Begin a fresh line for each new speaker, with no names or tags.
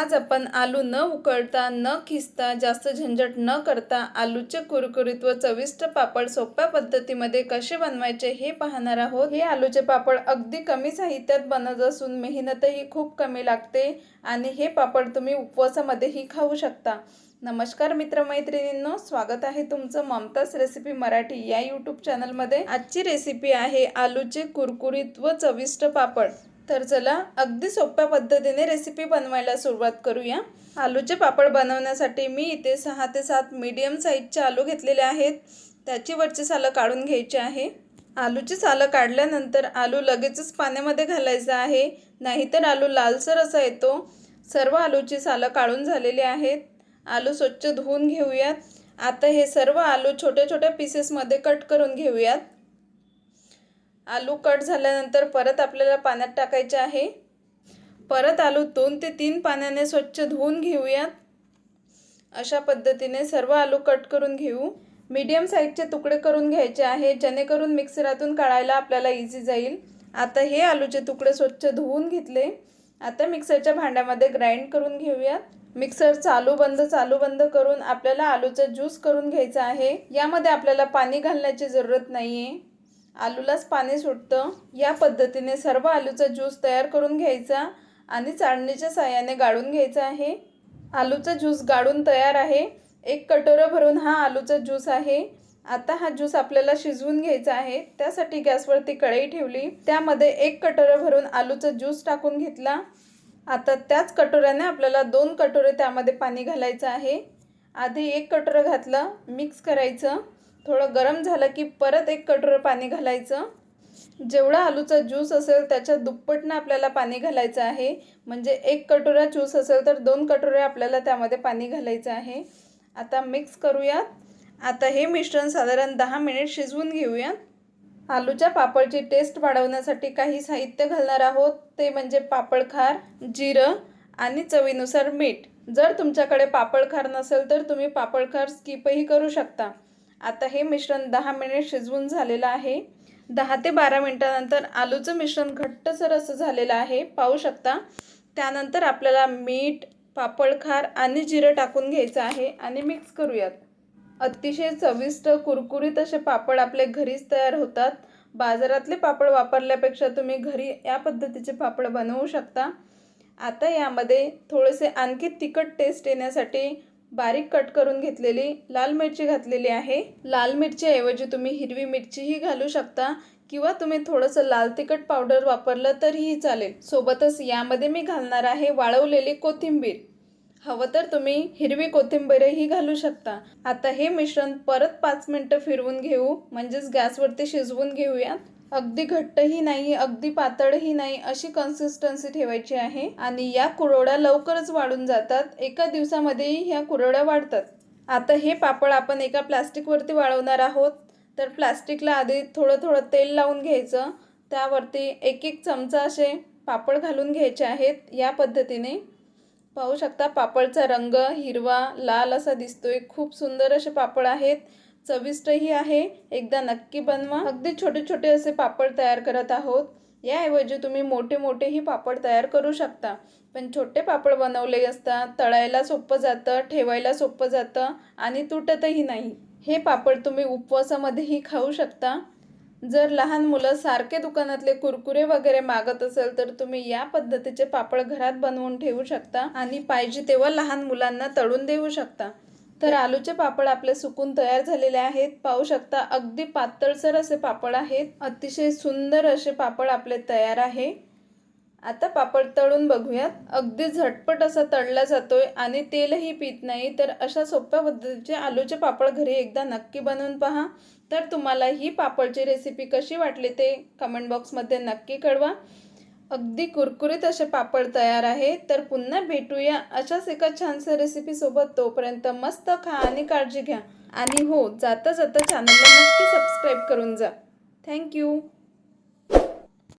आज आपण आलू न उकळता न खिसता जास्त झंझट न करता आलूचे कुरकुरीत व चविष्ट पापड सोप्या पद्धतीमध्ये कसे बनवायचे हे पाहणार आहोत. हे आलूचे पापड अगदी कमी साहित्यात बनत असून मेहनतही खूप कमी लागते आणि हे पापड तुम्ही उपवासामध्येही खाऊ शकता. नमस्कार मित्रमैत्रिणींनो स्वागत आहे तुमचं ममताज रेसिपी मराठी या यूट्यूब चॅनलमध्ये आजची रेसिपी आहे आलूचे कुरकुरीत व चविष्ट पापड. तर चला अगदी सोप्या पद्धतीने रेसिपी बनवायला सुरुवात करूया. आलूचे पापड बनवण्यासाठी मी इथे सहा ते सात मीडियम साईजचे आलू घेतलेले आहेत. त्याची वरची सालं काढून घ्यायची आहे. आलूची सालं काढल्यानंतर आलू लगेचच पाण्यामध्ये घालायचा आहे. नाहीतर आलू लालसर असा येतो. सर्व आलूची सालं काढून झालेली आहेत. आलू स्वच्छ धुवून घेऊयात. आता हे सर्व आलू छोट्या छोट्या पीसेसमध्ये कट करून घेऊयात. आलू कट झाल्यानंतर परत आपल्याला पाण्यात टाकायचे आहे. परत आलू दोन ते तीन पाण्याने स्वच्छ धुवून घेऊयात. अशा पद्धतीने सर्व आलू कट करून घेऊ. मीडियम साईजचे तुकडे करून घ्यायचे आहे जेणेकरून मिक्सरातून काढायला आपल्याला इझी जाईल. आता हे आलूचे तुकडे स्वच्छ धुवून घेतले. आता मिक्सरच्या भांड्यामध्ये ग्राइंड करून घेऊयात. मिक्सर चालू बंद चालू बंद करून आपल्याला आलूचा ज्यूस करून घ्यायचा आहे. यामध्ये आपल्याला पाणी घालण्याची जरूरत नाही आहे आलूलाच पाणी सुटतं. या पद्धतीने सर्व आलूचा ज्यूस तयार करून घ्यायचा आणि चाळणीच्या साह्याने गाळून घ्यायचा आहे. आलूचा ज्यूस गाळून तयार आहे. एक कटोरं भरून हा आलूचा ज्यूस आहे. आता हा ज्यूस आपल्याला शिजवून घ्यायचा आहे. त्यासाठी गॅसवरती कढई ठेवली. त्यामध्ये एक कटोरं भरून आलूचा ज्यूस टाकून घेतला. आता त्याच कटोऱ्याने आपल्याला दोन कटोरे त्यामध्ये पाणी घालायचं आहे. आधी एक कटोरं घातलं मिक्स करायचं. थोडं गरम झालं की परत एक कटोरं पाणी घालायचं. जेवढा आलूचा ज्यूस असेल त्याच्या दुप्पटनं आपल्याला पाणी घालायचं आहे. म्हणजे एक कटोरा ज्यूस असेल तर दोन कटोरे आपल्याला त्यामध्ये पाणी घालायचं आहे. आता मिक्स करूयात. आता हे मिश्रण साधारण दहा मिनिट शिजवून घेऊयात. आलूच्या पापडची टेस्ट वाढवण्यासाठी काही साहित्य घालणार आहोत. ते म्हणजे पापड खार जिरं आणि चवीनुसार मीठ. जर तुमच्याकडे पापड खार नसेल तर तुम्ही पापड खार स्किपही करू शकता. आता हे मिश्रण दहा मिनिट शिजवून झालेलं आहे. दहा ते बारा मिनटानंतर आलूचं मिश्रण घट्टसर असं झालेलं आहे. पाहू शकता. त्यानंतर आपल्याला मीठ पापड खार आणि जिरं टाकून घ्यायचं आहे आणि मिक्स करूयात. अतिशय चविष्ट कुरकुरीत असे पापड आपले घरीच तयार होतात. बाजारातले पापड वापरल्यापेक्षा तुम्ही घरी या पद्धतीचे पापड बनवू शकता. आता यामध्ये थोडेसे आणखी तिखट टेस्ट येण्यासाठी बारीक कट करून घेतलेली लाल मिरची घातलेली आहे. लाल मिरचीऐवजी तुम्ही हिरवी मिरचीही घालू शकता किंवा तुम्ही थोडंसं लाल तिखट पावडर वापरलं तरीही चालेल. सोबतच यामध्ये मी घालणार आहे वाळवलेली कोथिंबीर. हवं तर तुम्ही हिरवी कोथिंबीरही घालू शकता. आता हे मिश्रण परत पाच मिनटं फिरवून घेऊ म्हणजेच गॅसवरती शिजवून घेऊयात. अगदी घट्टही नाही अगदी पातळही नाही अशी कन्सिस्टन्सी ठेवायची आहे. आणि या कुरवड्या लवकरच वाढून जातात. एका दिवसामध्येही ह्या कुरवड्या वाढतात. आता हे पापड आपण एका प्लास्टिकवरती वाळवणार आहोत. तर प्लास्टिकला आधी थोडं थोडं तेल लावून घ्यायचं. त्यावरती एक एक चमचा असे पापड घालून घ्यायचे आहेत या पद्धतीने. पाहू शकता पापडचा रंग हिरवा लाल असा दिसतोय. खूप सुंदर असे पापड आहेत. चविष्टही आहे. एकदा नक्की बनवा. अगदी छोटे छोटे असे पापड तयार करत आहोत. याऐवजी तुम्ही मोठे मोठेही पापड तयार करू शकता. पण छोटे पापड बनवले असता तळायला सोपं जातं ठेवायला सोपं जातं आणि तुटतही नाही. हे पापड तुम्ही उपवासामध्येही खाऊ शकता. जर लहान मुलं सारखे दुकानातले कुरकुरे वगैरे मागत असेल तर तुम्ही या पद्धतीचे पापड घरात बनवून ठेवू शकता आणि पाहिजे तेव्हा लहान मुलांना तळून देऊ शकता. तर आलूचे पापड आपले सुकून तयार झालेले आहेत. पाहू शकता अगदी पातळसर असे पापड आहेत. अतिशय सुंदर असे पापड आपले तयार आहे. आता पापड तळून बघूयात. अगदी झटपट असा तळला जातोय आणि तेलही पित नाही. तर अशा सोप्या पद्धतीचे आलूचे पापड घरी एकदा नक्की बनवून पहा. तर तुम्हाला ही पापडची रेसिपी कशी वाटली ते कमेंट बॉक्समध्ये नक्की कळवा. अगदी कुरकुरीत असे पापड तयार आहे तर पुन्हा भेटूया अशाच एका छानशा रेसिपीसोबत तोपर्यंत मस्त खा आणि काळजी घ्या. आणि हो जाता जाता चॅनलला नक्की सबस्क्राईब करून जा. थँक्यू